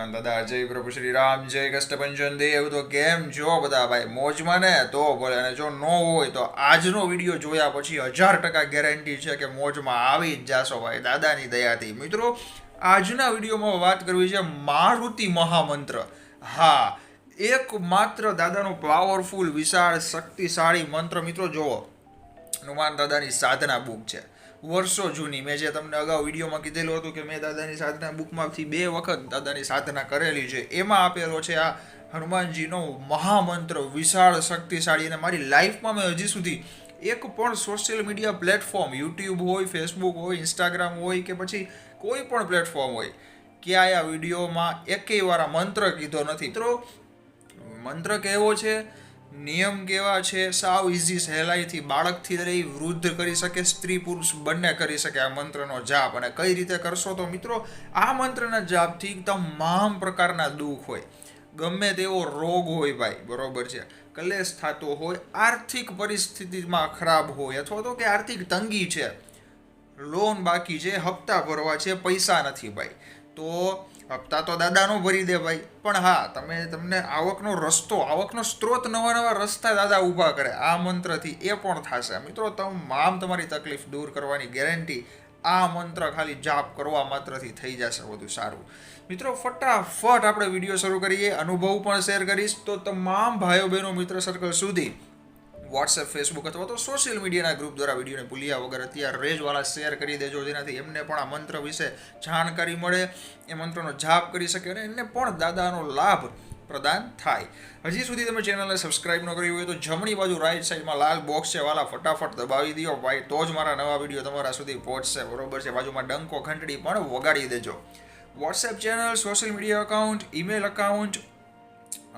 હનુમાન દાદા, જય પ્રભુ શ્રી રામ, જય કષ્ટભંજન દેવ. તો કેમ જો બધા ભાઈ? મોજમાં ને? તો ભલે, અને જો ન હોય તો આજનો વીડિયો જોયા પછી હજાર ટકા ગેરંટી છે કે મોજમાં આવી જ જાશો ભાઈ, દાદાની દયાથી. મિત્રો, આજના વિડીયોમાં વાત કરવી છે મારુતિ મહામંત્ર. હા એક માત્ર દાદાનો પાવરફુલ વિશાળ, શક્તિશાળી મંત્ર. મિત્રો, જુઓ, હનુમાન દાદાની સાધના બુક છે. વર્ષો જૂની. મેં જે તમને અગાઉ વિડીયોમાં કીધેલું હતું કે મેં દાદાની સાધના બુકમાંથી બે વખત દાદાની સાધના કરેલી છે. એમાં આપેલો છે આ હનુમાનજીનો મહામંત્ર, વિશાળ શક્તિશાળી અને મારી લાઈફમાં મેં હજી સુધી એક પણ સોશિયલ મીડિયા પ્લેટફોર્મ, યુટ્યુબ હોય, ફેસબુક હોય, ઇન્સ્ટાગ્રામ હોય કે પછી કોઈ પણ પ્લેટફોર્મ હોય, ક્યાંય આ વિડીયોમાં એકેય વાર મંત્ર કીધો નથી. મિત્રો, મંત્ર કહેવો છે? નિયમ કેવા છે? સાવ ઇઝી સહેલાઈથી બાળકથી લઈ વૃદ્ધ કરી શકે, સ્ત્રી પુરુષ બંને કરી શકે આ મંત્રનો જાપ. અને કઈ રીતે કરશો તો મિત્રો, આ મંત્રના જાપથી તમામ પ્રકારના દુઃખ હોય. ગમે તેવો રોગ હોય ભાઈ, બરોબર છે. કલેશ થતો હોય, આર્થિક પરિસ્થિતિમાં ખરાબ હોય, અથવા તો કે આર્થિક તંગી છે. લોન બાકી છે, હપ્તા ભરવા છે, પૈસા નથી ભાઈ. તો હપ્તા તો દાદાનો ભરી દે ભાઈ. પણ હા, તમે તમને આવકનો રસ્તો, આવકનો સ્ત્રોત નવા નવા રસ્તા દાદા ઊભા કરે. આ મંત્રથી એ પણ થશે. મિત્રો તમામ તમારી તકલીફ દૂર કરવાની ગેરંટી આ મંત્ર ખાલી જાપ કરવા માત્રથી થઈ જશે બધું સારું. મિત્રો, ફટાફટ આપણે વીડિયો શરૂ કરીએ. અનુભવ પણ શેર કરીશ. તો તમામ ભાઈઓ બહેનો મિત્ર સર્કલ સુધી વોટ્સએપ ફેસબુક અથવા તો સોશિયલ મીડિયાના ગ્રુપ દ્વારા વિડીયોને ભૂલ્યા વગર અત્યારે રેજવાળા શેર કરી દેજો, જેનાથી એમને પણ આ મંત્ર વિશે જાણકારી મળે, એ મંત્રનો જાપ કરી શકે અને એમને પણ દાદાનો લાભ પ્રદાન થાય. હજી સુધી તમે ચેનલને સબસ્ક્રાઇબ ન કરી હોય તો જમણી બાજુ રાઈટ સાઈડમાં લાલ બોક્સ છે, વાલા ફટાફટ દબાવી દો, ભાઈ, તો જ મારા નવા વીડિયો તમારા સુધી પહોંચશે. બરોબર છે, બાજુમાં ડંકો, ઘંટડી પણ વગાડી દેજો. WhatsApp channel social media account email account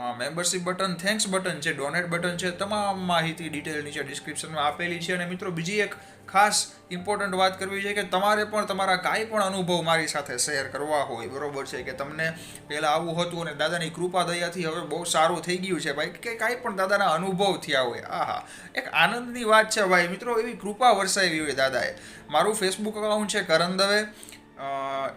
membership button thanks button છે ડોનેટ બટન છે, તમામ માહિતી ડિટેલ નીચે ડિસ્ક્રિપ્શનમાં આપેલી છે. અને મિત્રો, બીજી એક ખાસ ઇમ્પોર્ટન્ટ વાત કરવી છે કે તમારે પણ તમારા કાંઈ પણ અનુભવ મારી સાથે શેર કરવા હોય. બરોબર છે કે તમને પહેલાં આવું હતું અને દાદાની કૃપા દયાથી હવે બહુ સારું થઈ ગયું છે ભાઈ. કે કાંઈ પણ દાદાના અનુભવ થયા હોય. આહા, એક આનંદની વાત છે ભાઈ. મિત્રો, એવી કૃપા વરસાવી હોય દાદાએ. મારું ફેસબુક અકાઉન્ટ છે કરણ દવે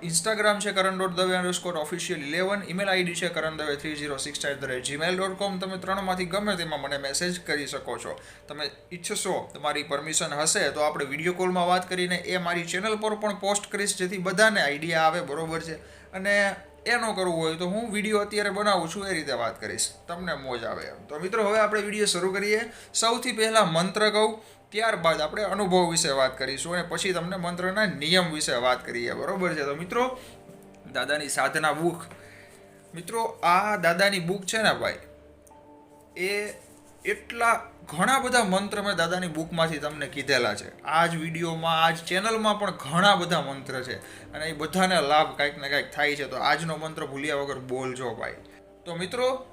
ઇન્સ્ટાગ્રામ છે Karan dot Dave underscore official eleven email ID છે Karan Dave three zero six at the rate Gmail dot com તમે ત્રણમાંથી ગમે તેમાં મને મેસેજ કરી શકો છો. તમે ઈચ્છશો તમારી પરમિશન હશે તો આપણે વીડિયો કોલમાં વાત કરીને એ મારી ચેનલ પર પણ પોસ્ટ કરીશ જેથી બધાને આઈડિયા આવે, બરોબર છે? અને એનો કરવું હોય તો હું વીડિયો અત્યારે બનાવું છું, એ રીતે વાત કરીશ. તમને મોજ આવે એમ. તો મિત્રો, હવે આપણે વીડિયો શરૂ કરીએ. સૌથી પહેલાં મંત્ર કહું, ત્યારબાદ આપણે અનુભવ વિશે વાત કરીશું અને પછી તમને મંત્રના નિયમ વિશે વાત કરીએ. બરોબર છે? તો મિત્રો, દાદાની સાધના બુક. મિત્રો, આ દાદાની બુક છે ને ભાઈ, એ એટલા ઘણા બધા મંત્ર મેં દાદાની બુકમાંથી તમને કીધેલા છે. આ જ વિડીયોમાં આ જ ચેનલમાં પણ ઘણા બધા મંત્ર છે અને એ બધાને લાભ કાંઈક ને કાંઈક થાય છે. તો આજનો મંત્ર ભૂલ્યા વગર બોલજો ભાઈ. તો મિત્રો,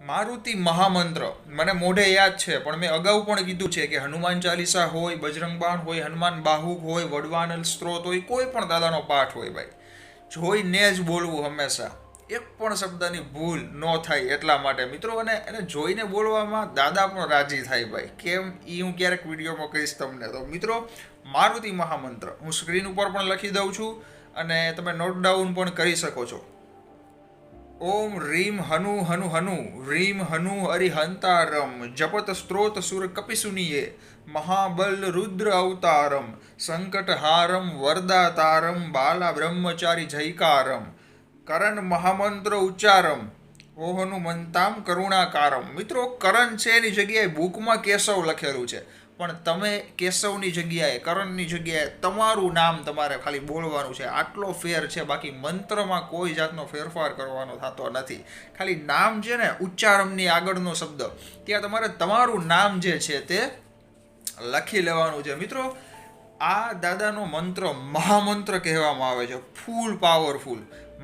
મારુતિ મહામંત્ર મને મોઢે યાદ છે, પણ મેં અગાઉ પણ કીધું છે કે હનુમાન ચાલીસા હોય, બજરંગબાણ હોય, હનુમાન બાહુક હોય, વડવાનલ સ્ત્રોત હોય, કોઈ પણ દાદાનો પાઠ હોય ભાઈ. જોઈને જ બોલવું હંમેશા. એક પણ શબ્દની ભૂલ ન થાય એટલા માટે. મિત્રો, અને એને જોઈને બોલવામાં દાદા પણ રાજી થાય ભાઈ. કેમ? એ હું ક્યારેક વિડીયોમાં કહીશ તમને. તો મિત્રો, મારુતિ મહામંત્ર. હું સ્ક્રીન ઉપર પણ લખી દઉં છું અને તમે નોટ ડાઉન પણ કરી શકો છો. ઓમ રીમ હનુ હનુ હનુ. રીમ હનુ હરિહંતારમ જપત સ્ત્રોત સુર કપિસુનિયે. મહાબલ રુદ્ર અવતારમ. સંકટહારમ વરદાતારમ. બાલા બ્રહ્મચારી જયકારમ. કરણ મહામંત્ર ઉચ્ચારમ, ઓહનું મંતામ કરુણાકારમ. મિત્રો, કરણ છે એની જગ્યાએ બુકમાં કેશવ લખેલું છે. પણ તમે કેશવની જગ્યાએ, કરણની જગ્યાએ તમારું નામ તમારે ખાલી બોલવાનું છે. આટલો ફેર છે, બાકી મંત્રમાં કોઈ જાતનો ફેરફાર કરવાનો થતો નથી. ખાલી નામ છે ને, ઉચ્ચારમની આગળનો શબ્દ. ત્યાં તમારે તમારું નામ જે છે તે લખી લેવાનું છે. મિત્રો, આ દાદાનો મંત્ર મહામંત્ર કહેવામાં આવે છે. Full, powerful.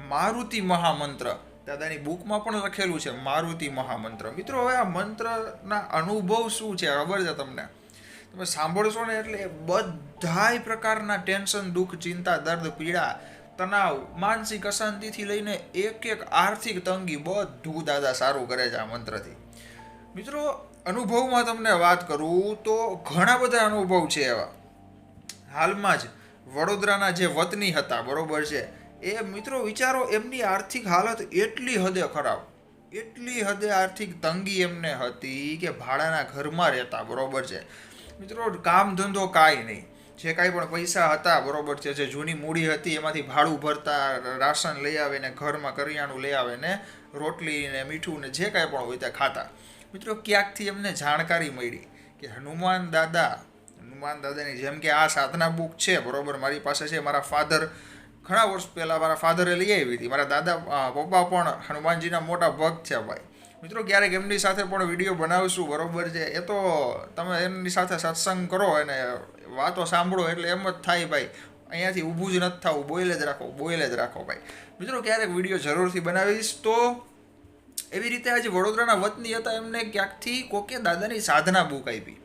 મારુતિ મહામંત્ર. દાદાની બુકમાં પણ લખેલું છે, મારુતિ મહામંત્ર. મિત્રો, હવે આ મંત્રના અનુભવ શું છે? ખબર છે તમને? તમે સાંભળશો ને એટલે બધાય પ્રકારના ટેન્શન, દુઃખ, ચિંતા, દર્દ, પીડા, તણાવ, માનસિક અશાંતિથી લઈને એક એક આર્થિક તંગી બધું દાદા સારું કરે છે આ મંત્રથી. મિત્રો, અનુભવમાં તમને વાત કરું તો ઘણા બધા અનુભવ છે એવા. હાલમાં જ વડોદરાના જે વતની હતા, બરોબર છે એ મિત્રો વિચારો, એમની આર્થિક હાલત એટલી હદે ખરાબ. એટલી હદે આર્થિક તંગી એમને હતી કે ભાડાના ઘરમાં રહેતા, બરોબર છે. મિત્રો, કામ ધંધો કાંઈ નહીં. જે કાંઈ પણ પૈસા હતા, બરોબર છે. જે જૂની મૂડી હતી, એમાંથી ભાડું ભરતા, રાશન લઈ આવે ને ઘરમાં કરિયાણું લઈ આવે ને રોટલી ને મીઠું ને જે કાંઈ પણ હોય તે ખાતા. મિત્રો, ક્યાંકથી એમને જાણકારી મળી કે હનુમાન દાદા, હનુમાન દાદાની જેમ કે આ સાધના બુક છે, બરોબર, મારી પાસે છે, મારા ફાધર ઘણા વર્ષ પહેલાં મારા ફાધરે લઈ આવી હતી. મારા દાદા પપ્પા પણ હનુમાનજીના મોટા ભક્ત છે ભાઈ. મિત્રો, ક્યારેક એમની સાથે પણ વીડિયો બનાવીશું, બરોબર છે? એ તો તમે એમની સાથે સત્સંગ કરો અને વાતો સાંભળો એટલે એમ જ થાય ભાઈ. અહીંયાથી ઊભું જ નથી થવું બોઈલે જ રાખો બોઈલે જ રાખો ભાઈ. મિત્રો, ક્યારેક વીડિયો જરૂરથી બનાવીશ તો એવી રીતે આજે વડોદરાના વતની હતા એમને ક્યાંકથી કોકે દાદાની સાધના બુક આપી.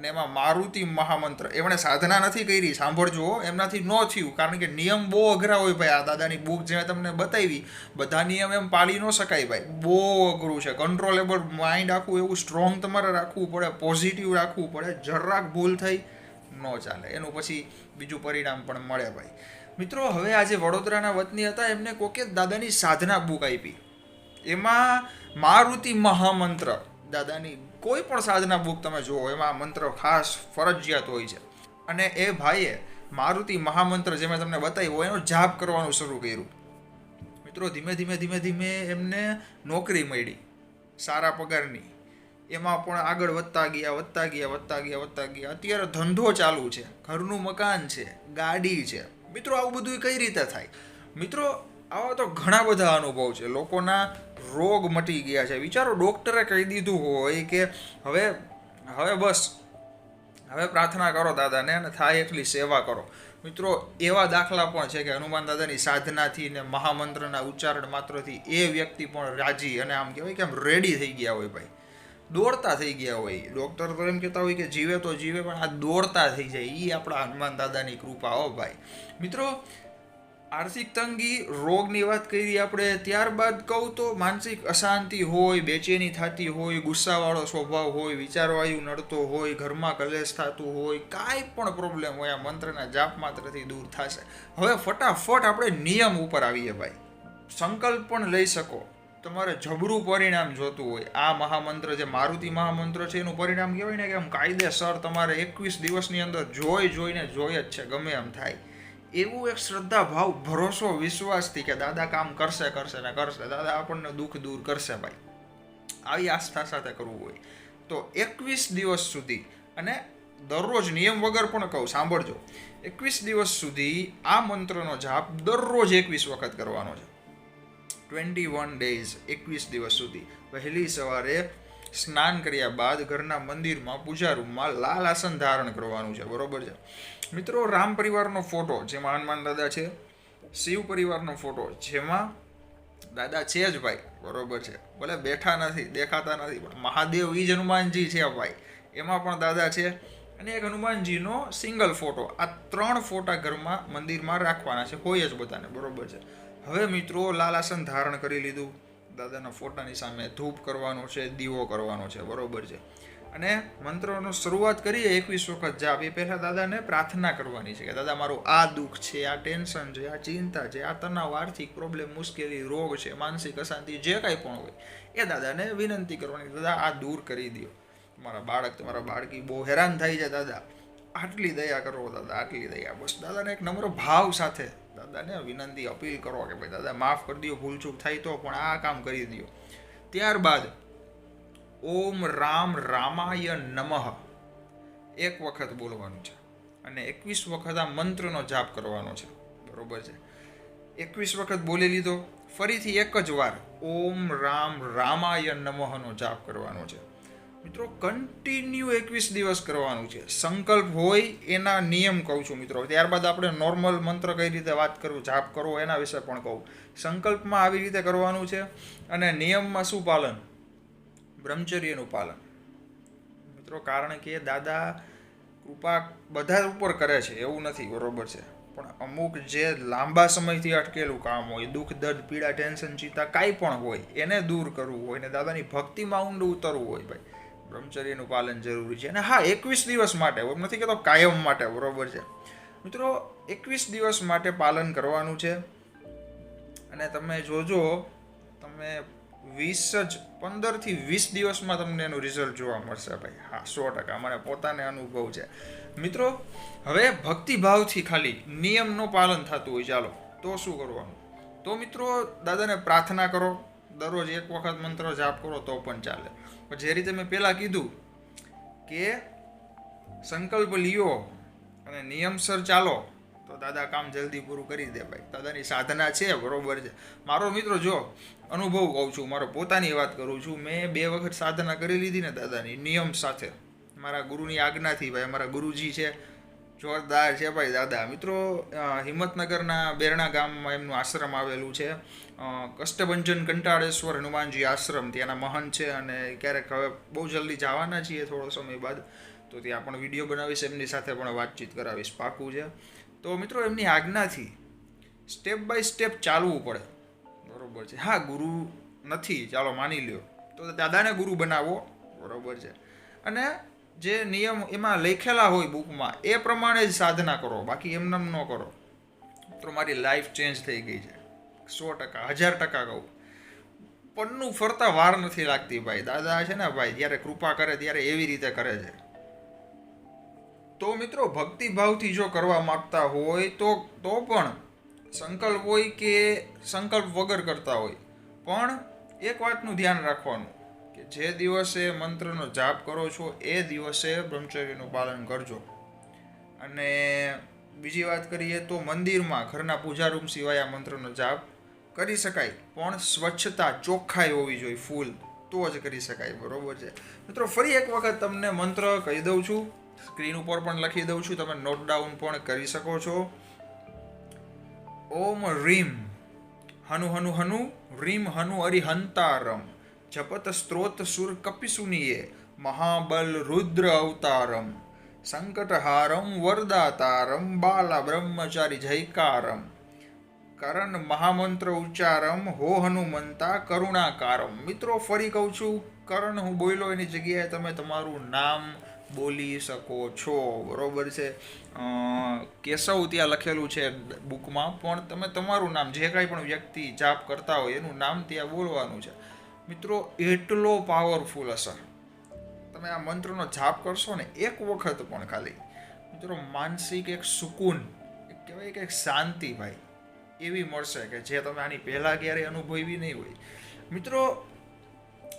અને એમાં મારુતિ મહામંત્ર, એમણે સાધના નથી કરી, સાંભળજો એમનાથી ન થયું. કારણ કે નિયમ બહુ અઘરા હોય ભાઈ, આ દાદાની બુક જે તમને બતાવી, બધા નિયમ એમ પાળી ન શકાય ભાઈ. બહુ અઘરું છે. કંટ્રોલેબલ માઇન્ડ આખું એવું સ્ટ્રોંગ તમારે રાખવું પડે પોઝિટિવ રાખવું પડે, જરાક ભૂલ થઈ ન ચાલે. એનું પછી બીજું પરિણામ પણ મળે ભાઈ. મિત્રો, હવે આજે વડોદરાના વતની હતા, એમને કોકે દાદાની સાધના બુક આપી. એમાં મારુતિ મહામંત્ર દાદાની કોઈ પણ સાધના બુક તમે જુઓ, એમાં મંત્ર ખાસ ફરજિયાત હોય છે. અને એ ભાઈએ મારુતિ મહામંત્ર જે મેં તમને બતાવ્યો એનો જાપ કરવાનું શરૂ કર્યું. મિત્રો, ધીમે ધીમે ધીમે ધીમે એમને નોકરી મળી, સારા પગારની. એમાં પણ આગળ વધતા ગયા વધતા ગયા વધતા ગયા વધતા ગયા. અત્યારે ધંધો ચાલુ છે, ઘરનું મકાન છે, ગાડી છે. મિત્રો, આવું બધું કઈ રીતે થાય? મિત્રો આવા તો ઘણા બધા અનુભવ છે. લોકોના રોગ મટી ગયા છે. વિચારો, ડોક્ટરે કહી દીધું હોય કે હવે હવે બસ, હવે પ્રાર્થના કરો દાદાને અને થાય એટલી સેવા કરો. મિત્રો, એવા દાખલા પણ છે કે હનુમાન દાદાની સાધનાથી ને મહામંત્રના ઉચ્ચારણ માત્રથી એ વ્યક્તિ પણ રાજી અને આમ કહેવાય કે આમ રેડી થઈ ગયા હોય ભાઈ. દોડતા થઈ ગયા હોય. ડૉક્ટર તો એમ કહેતા હોય કે જીવે તો જીવે, પણ આ દોડતા થઈ જાય. એ આપણા હનુમાન દાદાની કૃપા હો ભાઈ. મિત્રો આર્થિક તંગી, રોગની વાત કરી આપણે, ત્યારબાદ કહું તો માનસિક અશાંતિ હોય, બેચેની થતી હોય, ગુસ્સાવાળો સ્વભાવ હોય, વિચારવાયુ નડતો હોય, ઘરમાં કલેશ થતું હોય, કાંઈ પણ પ્રોબ્લેમ હોય, આ મંત્રના જાપ માત્રથી દૂર થશે. હવે ફટાફટ આપણે નિયમ ઉપર આવીએ ભાઈ. સંકલ્પ પણ લઈ શકો. તમારે જબરું પરિણામ જોતું હોય. આ મહામંત્ર જે મારુતિ મહામંત્ર છે, એનું પરિણામ કહેવાય ને કે આમ કાયદેસર તમારે એકવીસ દિવસની અંદર જોઈ જોઈને જોઈ જ છે, ગમે એમ થાય. એવું એક શ્રદ્ધા ભાવ, ભરોસો, વિશ્વાસથી કે દાદા કામ કરશે કરશે ને કરશે. દાદા આપણને દુઃખ દૂર કરશે ભાઈ. આવી આસ્થા સાથે કરવું હોય. તો એકવીસ દિવસ સુધી, અને દરરોજ નિયમ વગર પણ કહું, સાંભળજો. એકવીસ દિવસ સુધી આ મંત્રનો જાપ દરરોજ એકવીસ વખત કરવાનો છે. ટ્વેન્ટી વન ડેઝ એકવીસ દિવસ સુધી. વહેલી સવારે સ્નાન કર્યા બાદ ઘરના મંદિરમાં પૂજા રૂમમાં લાલ આસન ધારણ કરવાનું છે. બરોબર છે? મિત્રો, રામ પરિવારનો ફોટો, જેમાં હનુમાન દાદા છે, શિવ પરિવારનો ફોટો, જેમાં દાદા છે જ ભાઈ. બરોબર છે? ભલે બેઠા નથી, દેખાતા નથી, પણ મહાદેવ ઈ જ હનુમાનજી છે ભાઈ. એમાં પણ દાદા છે અને એક હનુમાનજીનો સિંગલ ફોટો. આ ત્રણ ફોટા ઘરમાં મંદિરમાં રાખવાના છે. હોય જ બધાને. બરોબર છે? હવે મિત્રો, લાલ આસન ધારણ કરી લીધું. દાદાના ફોટાની સામે ધૂપ કરવાનો છે, દીવો કરવાનો છે, બરોબર છે. અને મંત્રનો શરૂઆત કરીએ એકવીસ વખત જાપ. એ પહેલાં દાદાને પ્રાર્થના કરવાની છે કે, દાદા, મારું આ દુઃખ છે, આ ટેન્શન છે, આ ચિંતા છે, આ તણાવ, આર્થિક પ્રોબ્લેમ મુશ્કેલી, રોગ છે, માનસિક અશાંતિ, જે કાંઈ પણ હોય. એ દાદાને વિનંતી કરવાની દાદા, આ દૂર કરી દો તમારા બાળક, તમારા બાળકી બહુ હેરાન થાય છે, દાદા. આટલી દયા કરો, દાદા, આટલી દયા. બસ દાદાને એક નમ્ર ભાવ સાથે દાદાને વિનંતી, અપીલ કરો કે ભાઈ, દાદા, માફ કરી દો ભૂલચૂક થાય તો પણ આ કામ કરી દો ત્યારબાદ ઓમ રામ રામાય નમઃ. એક વખત બોલવાનું છે અને એકવીસ વખત આ મંત્રનો જાપ કરવાનો છે. બરોબર છે? એકવીસ વખત બોલી લીધો. ફરીથી એક જ વાર ઓમ રામ રામાય નમઃનો જાપ કરવાનો છે. મિત્રો કન્ટિન્યુ એકવીસ દિવસ કરવાનું છે. સંકલ્પ હોય એના નિયમ કહું છું મિત્રો. ત્યારબાદ આપણે નોર્મલ મંત્ર કઈ રીતે વાત કરવું, જાપ કરવો, એના વિશે પણ કહું. સંકલ્પમાં આવી રીતે કરવાનું છે અને નિયમમાં શું પાલન? બ્રહ્મચર્યનું પાલન. મિત્રો, કારણ કે દાદા કૃપા બધા ઉપર કરે છે, એવું નથી, બરોબર છે. પણ અમુક જે લાંબા સમયથી અટકેલું કામ હોય, દુઃખ, દર્દ, પીડા, ટેન્શન, ચિંતા, કાંઈ પણ હોય, એને દૂર કરવું હોય ને દાદાની ભક્તિમાં ઊંડું ઉતરવું હોય ભાઈ. બ્રહ્મચર્યનું પાલન જરૂરી છે. અને હા, એકવીસ દિવસ માટે એમ નથી કહેતો કાયમ માટે, બરોબર છે. મિત્રો, એકવીસ દિવસ માટે પાલન કરવાનું છે. અને તમે જોજો, તમે વીસ જ પંદરથી વીસ દિવસમાં તમને એનું રિઝલ્ટ જોવા મળશે ભાઈ. હા, સો ટકા. મને પોતાને અનુભવ છે. મિત્રો, હવે ભક્તિભાવથી ખાલી નિયમનું પાલન થતું હોય, ચાલો. તો શું કરવાનું? તો મિત્રો, દાદાને પ્રાર્થના કરો. દરરોજ એક વખત મંત્ર જાપ કરો તો પણ ચાલે. પણ જે રીતે મેં પહેલાં કીધું કે સંકલ્પ લ્યો અને નિયમસર ચાલો, તો દાદા કામ જલ્દી પૂરું કરી દે ભાઈ. દાદાની સાધના છે, બરોબર છે. મારો મિત્રો જો અનુભવ કહું છું, મારો પોતાની વાત કરું છું, મેં બે વખત સાધના કરી લીધી ને દાદાની, નિયમ સાથે. મારા ગુરુની આજ્ઞાથી ભાઈ, અમારા ગુરુજી છે જોરદાર છે ભાઈ દાદા. મિત્રો હિંમતનગરના બેરણા ગામમાં એમનું આશ્રમ આવેલું છે. કષ્ટભંજન કંટાળેશ્વર હનુમાનજી આશ્રમ, ત્યાંના મહાન છે અને ક્યારેક હવે બહુ જલ્દી જવાના છીએ થોડો સમય બાદ, તો ત્યાં પણ વીડિયો બનાવીશ, એમની સાથે પણ વાતચીત કરાવીશ પાકું છે. તો મિત્રો, એમની આજ્ઞાથી સ્ટેપ બાય સ્ટેપ ચાલવું પડે. બરોબર છે. હા, ગુરુ નથી. ચાલો માની લ્યો. તો દાદાને ગુરુ બનાવો. બરોબર છે. અને જે નિયમ એમાં લખેલા હોય બુકમાં, એ પ્રમાણે જ સાધના કરો, બાકી એમનેમ ન કરો. તો મારી લાઈફ ચેન્જ થઈ ગઈ છે. સો ટકા, હજાર ટકા કહું. પન્નું ફરતા વાર નથી લાગતી ભાઈ. દાદા છે ને ભાઈ, જ્યારે કૃપા કરે ત્યારે એવી રીતે કરે છે. તો મિત્રો, ભક્તિભાવથી જો કરવા માગતા હોય તો તો પણ સંકલ્પ હોય કે સંકલ્પ વગર કરતા હોય. પણ એક વાતનું ધ્યાન રાખવાનું. કે જે દિવસે મંત્રનો જાપ કરો છો, એ દિવસે બ્રહ્મચર્યનું પાલન કરજો. અને બીજી વાત કરીએ તો મંદિરમાં ઘરના પૂજા રૂમ સિવાય આ મંત્રનો જાપ કરી શકાય, પણ સ્વચ્છતા ચોખ્ખાઈ હોવી જોઈએ, ફૂલ, તો જ કરી શકાય, બરોબર છે. મિત્રો, ફરી એક વખત તમને મંત્ર કહી દઉં છું. સ્ક્રીન ઉપર પણ લખી દઉં છું, તમે નોટ ડાઉન પણ કરી શકો છો. ઓમ રીમ, હનુ હનુ હનુ, રીમ હનુ અરિહંતારમ. જપત સ્ત્રોત સુર કપિસુનીએ મહાબલ રુદ્ર અવતારમ. સંકટહારમ વરદાતારમ, બાલા બ્રહ્મચારી જયકારમ. કરણ મહામંત્ર ઉચ્ચારમ, હો હનુમંતા કરુણાકારમ. મિત્રો, ફરી કહું છું, કરણ, હું બોલ્યો એની જગ્યાએ તમે તમારું નામ બોલી શકો છો. બરોબર છે? કેશવ ત્યાં લખેલું છે બુકમાં પણ તમે તમારું નામ, જે કાંઈ પણ વ્યક્તિ જાપ કરતા હોય, એનું નામ ત્યાં બોલવાનું છે. મિત્રો, એટલો પાવરફુલ અસર તમે આ મંત્રનો જાપ કરશો ને, એક વખત પણ ખાલી. મિત્રો, માનસિક એક સુકૂન કહેવાય કે એક શાંતિ ભાઈ, એવી મળશે કે જે તમે આની પહેલાં ક્યારેય અનુભવી નહીં હોય. મિત્રો,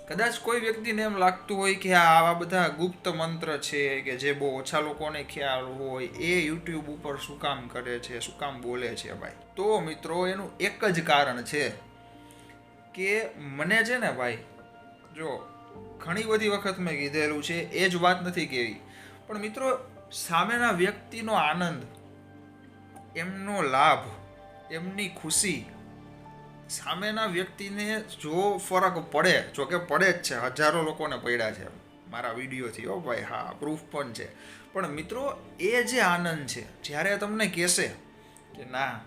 કદાચ કોઈ વ્યક્તિને એમ લાગતું હોય કે આ આવા બધા ગુપ્ત મંત્ર છે કે જે બહુ ઓછા લોકોને ખ્યાલ હોય, એ યુટ્યુબ ઉપર શું કામ કરે છે, શું કામ બોલે છે ભાઈ? તો મિત્રો, એનું એક જ કારણ છે કે મને છે ને ભાઈ, જો ઘણી બધી વખત મેં કીધેલું છે, એ જ વાત નથી કેવી. પણ મિત્રો, સામેના વ્યક્તિનો આનંદ, એમનો લાભ, એમની ખુશી સામેના વ્યક્તિને જો ફરક પડે, જો કે પડે જ છે, હજારો લોકોને પડ્યા છે. મારા વિડીયોથી, હો ભાઈ, હા પ્રૂફ પણ છે. પણ મિત્રો, એ જે આનંદ છે, જ્યારે તમને કહેશે કે ના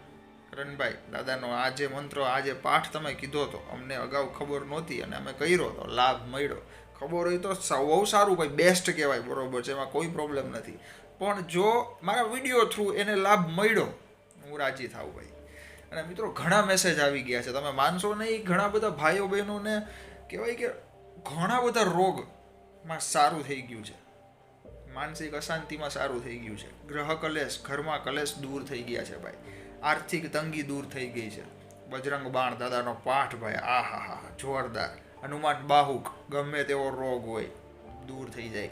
કરણભાઈ દાદાનો આ જે મંત્ર, આ જે પાઠ તમે કીધો હતો અમને અગાઉ ખબર નહોતી અને અમે કર્યો તો લાભ મળ્યો. ખબર હોય તો બહુ સારું ભાઈ બેસ્ટ કહેવાય બરોબર છે, એમાં કોઈ પ્રોબ્લેમ નથી. પણ જો મારા વીડિયો થ્રુ એને લાભ મળ્યો, હું રાજી થાઉં ભાઈ. અને મિત્રો ઘણા મેસેજ આવી ગયા છે, તમે માનશો નહીં, ઘણા બધા ભાઈઓ બહેનોને કહેવાય કે ઘણા બધા રોગમાં સારું થઈ ગયું છે. માનસિક અશાંતિમાં સારું થઈ ગયું છે. ગ્રહ કલેશ, ઘરમાં કલેશ દૂર થઈ ગયા છે ભાઈ. આર્થિક તંગી દૂર થઈ ગઈ છે. બજરંગ બાણ દાદાનો પાઠ ભાઈ આ હા હા જોરદાર. હનુમાન બાહુક, ગમે તેવો રોગ હોય, દૂર થઈ જાય.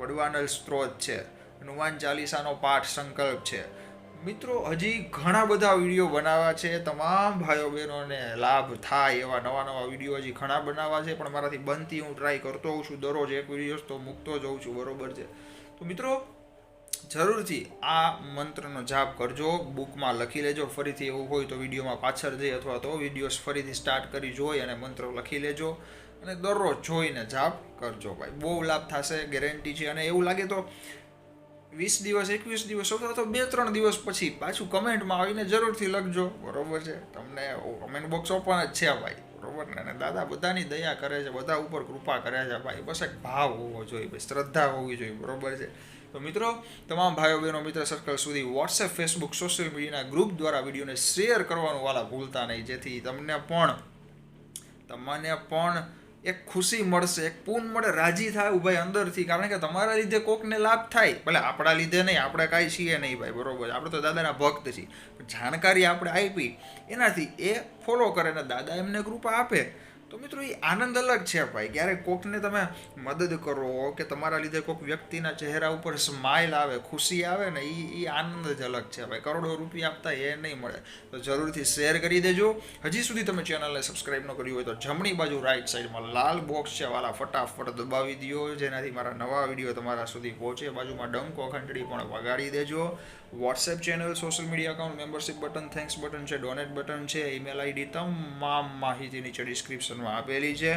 વડવાનલ સ્ત્રોત છે. હનુમાન ચાલીસાનો પાઠ સંકલ્પ છે. મિત્રો, હજી ઘણા બધા વીડિયો બનાવવા છે. તમામ ભાઈઓ બહેનોને લાભ થાય એવા નવા નવા વીડિયો હજી ઘણા બનાવવા છે, પણ મારાથી બનતી હું ટ્રાય કરતો હોઉં છું. દરરોજ એક વીડિયો તો મૂકતો જઉં છું. બરોબર છે. તો મિત્રો જરૂરથી આ મંત્રનો જાપ કરજો, બુકમાં લખી લેજો, ફરીથી એવું હોય તો વિડીયોમાં પાછળ જઈ અથવા તો વિડીયોસ ફરીથી સ્ટાર્ટ કરી જોઈ અને મંત્ર લખી લેજો અને દરરોજ જોઈને જાપ કરજો ભાઈ. બહુ લાભ થશે, ગેરંટી છે અને એવું લાગે તો વીસ દિવસ, એકવીસ દિવસ અથવા તો બે, ત્રણ દિવસ પછી પાછું કમેન્ટમાં આવીને જરૂરથી લખજો. બરોબર છે? તમને કમેન્ટ બોક્સ ઓપન જ છે ભાઈ. બરોબર? ને અને દાદા બધાની દયા કરે છે, બધા ઉપર કૃપા કરે છે ભાઈ. બસ એક ભાવ હોવો જોઈએ ભાઈ, શ્રદ્ધા હોવી જોઈએ. બરોબર છે? તો મિત્રો, તમામ ભાઈઓ બહેનો, મિત્ર સર્કલ સુધી વોટ્સએપ ફેસબુક સોશિયલ મીડિયાના ગ્રુપ દ્વારા વિડીયોને શેર કરવાનું વાલા ભૂલતા નહીં. જેથી તમને પણ તમને પણ એક ખુશી મળશે, એક પૂન મળે, રાજી થાય ભાઈ અંદરથી. કારણ કે તમારા લીધે કોકને લાભ થાય, ભલે આપણા લીધે નહીં, આપણે કાંઈ છીએ નહીં ભાઈ, બરોબર? આપણે તો દાદાના ભક્ત છીએ. જાણકારી આપણે આપી, એનાથી એ ફોલો કરે ને દાદા એમને કૃપા આપે. તો મિત્રો એ આનંદ અલગ છે ભાઈ. ક્યારેક કોકને તમે મદદ કરો કે તમારા લીધે કોઈક વ્યક્તિના ચહેરા ઉપર સ્માઇલ આવે, ખુશી આવે ને એ એ આનંદ જ અલગ છે ભાઈ. કરોડો રૂપિયા આપતા એ નહીં મળે. તો જરૂરથી શેર કરી દેજો. હજી સુધી તમે ચેનલને સબસ્ક્રાઈબ ન કર્યું હોય તો જમણી બાજુ રાઈટ સાઈડમાં લાલ બોક્સ છે વાલા, ફટાફટ દબાવી દો જેનાથી મારા નવા વીડિયો તમારા સુધી પહોંચે. બાજુમાં ડંકો ઘંટડી પણ વગાડી દેજો. WhatsApp channel social media account membership button thanks button છે ડોનેટ બટન છે ઈમેલ આઈડી તમામ માહિતી નીચે ડિસ્ક્રિપ્શનમાં આપેલી છે.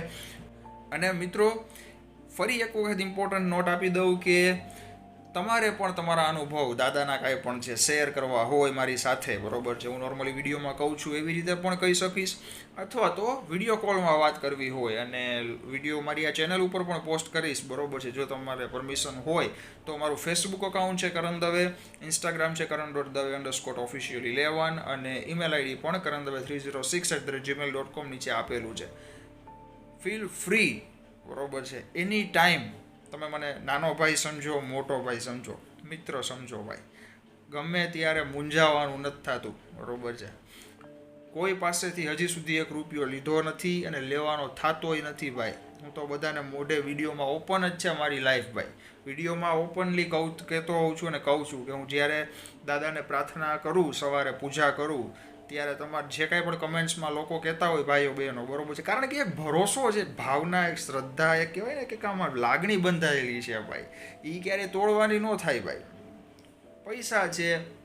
અને મિત્રો, ફરી એક વખત ઇમ્પોર્ટન્ટ નોટ આપી દઉં કે તમારે પણ તમારા અનુભવ દાદાના કાંઈ પણ છે શેર કરવા હોય મારી સાથે, બરોબર છે? હું નોર્મલી વિડીયોમાં કહું છું, એવી રીતે પણ કહી શકીશ. અથવા તો વીડિયો કોલમાં વાત કરવી હોય અને વીડિયો મારી આ ચેનલ ઉપર પણ પોસ્ટ કરીશ, બરોબર છે? જો તમારે પરમિશન હોય, તો મારું ફેસબુક અકાઉન્ટ છે કરણ દવે ઇન્સ્ટાગ્રામ છે Karan dot Dave underscore official eleven અને ઈમેલ આઈડી પણ Karan Dave three zero six at the Gmail dot com નીચે આપેલું છે. Feel free. બરોબર છે. એની ટાઈમ તમે મને નાનો ભાઈ સમજો, મોટો ભાઈ સમજો, મિત્ર સમજો ભાઈ. ગમે ત્યારે મૂંઝાવાનું નથી થતું. બરોબર છે. કોઈ પાસેથી હજી સુધી એક રૂપિયો લીધો નથી અને લેવાનો થતોય નથી ભાઈ. હું તો બધાને મોઢે વિડીયોમાં ઓપન જ છે મારી લાઈફ ભાઈ. વિડીયોમાં ઓપનલી કહું, કહેતો હોઉં છું અને કહું છું કે હું જ્યારે દાદાને પ્રાર્થના કરું, સવારે પૂજા કરું ત્યારે તમારે જે કાંઈ પણ કમેન્ટ્સમાં લોકો કહેતા હોય ભાઈઓ, બહેનો, બરોબર છે. કારણ કે એક ભરોસો છે, ભાવના, એક શ્રદ્ધા, એક કહેવાય ને કે આમાં લાગણી બંધાયેલી છે ભાઈ. એ ક્યારેય તોડવાની ન થાય ભાઈ. પૈસા છે,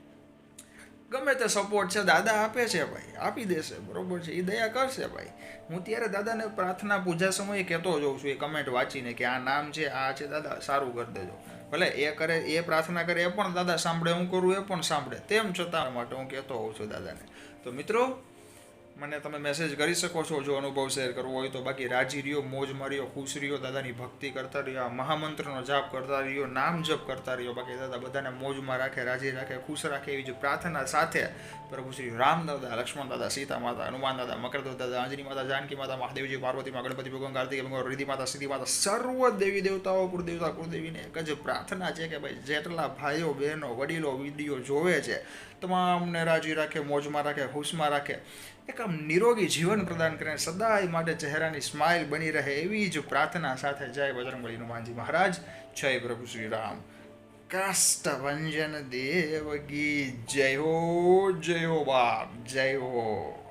ગમે તે સપોર્ટ છે, દાદા આપે છે ભાઈ, આપી દેશે, બરોબર છે એ દયા કરશે ભાઈ. હું ત્યારે દાદાને પ્રાર્થના પૂજા સમયે કહેતો જોઉં છું, એ કમેન્ટ વાંચીને કે આ નામ છે, આ છે, દાદા, સારું કરી દેજો. ભલે એ કરે, એ પ્રાર્થના કરે, એ પણ દાદા સાંભળે, હું કરું, એ પણ સાંભળે. તેમ છતાં માટે હું કહેતો હોઉં છું દાદાને. તો મિત્રો મને તમે મેસેજ કરી શકો છો, જો અનુભવ શેર કરવો હોય તો. બાકી રાજી રહ્યો, મોજ માર્યો, ખુશ રહ્યો, દાદાની ભક્તિ કરતા રહ્યો, આ મહામંત્રનો જાપ કરતા રહ્યો, નામ જપ કરતા રહ્યો. બાકી દાદા બધાને મોજમાં રાખે, રાજી રાખે, ખુશ રાખે એવી જ પ્રાર્થના સાથે પ્રભુ શ્રી રામ દાદા, લક્ષ્મણ દાદા, સીતા માતા, હનુમાન દાદા મકરદેવ દાદા આંજની માતા, જાનકી માતા, મહાદેવજી પાર્વતી મા ગણપતિ ભગવાન, કાર્તિક ભગવાન રિધિ માતા, સિદ્ધિ માતા, સર્વ દેવી દેવતાઓ, કુળદેવતા, કુળદેવીને એક જ પ્રાર્થના છે કે ભાઈ જેટલા ભાઈઓ, બહેનો, વડીલો, વીડિયો જોવે છે, તમામને રાજી રાખે, મોજમાં રાખે, ખુશમાં રાખે. એક આમ નિરોગી જીવન પ્રદાન કરે, સદાય માટે ચહેરાની સ્માઇલ બની રહે એવી જ પ્રાર્થના સાથે જય બજરંગબલી હનુમાનજી મહારાજ, જય પ્રભુ શ્રી રામ કાષ્ટભંજન દેવગી જય જય બાપ, જય હો.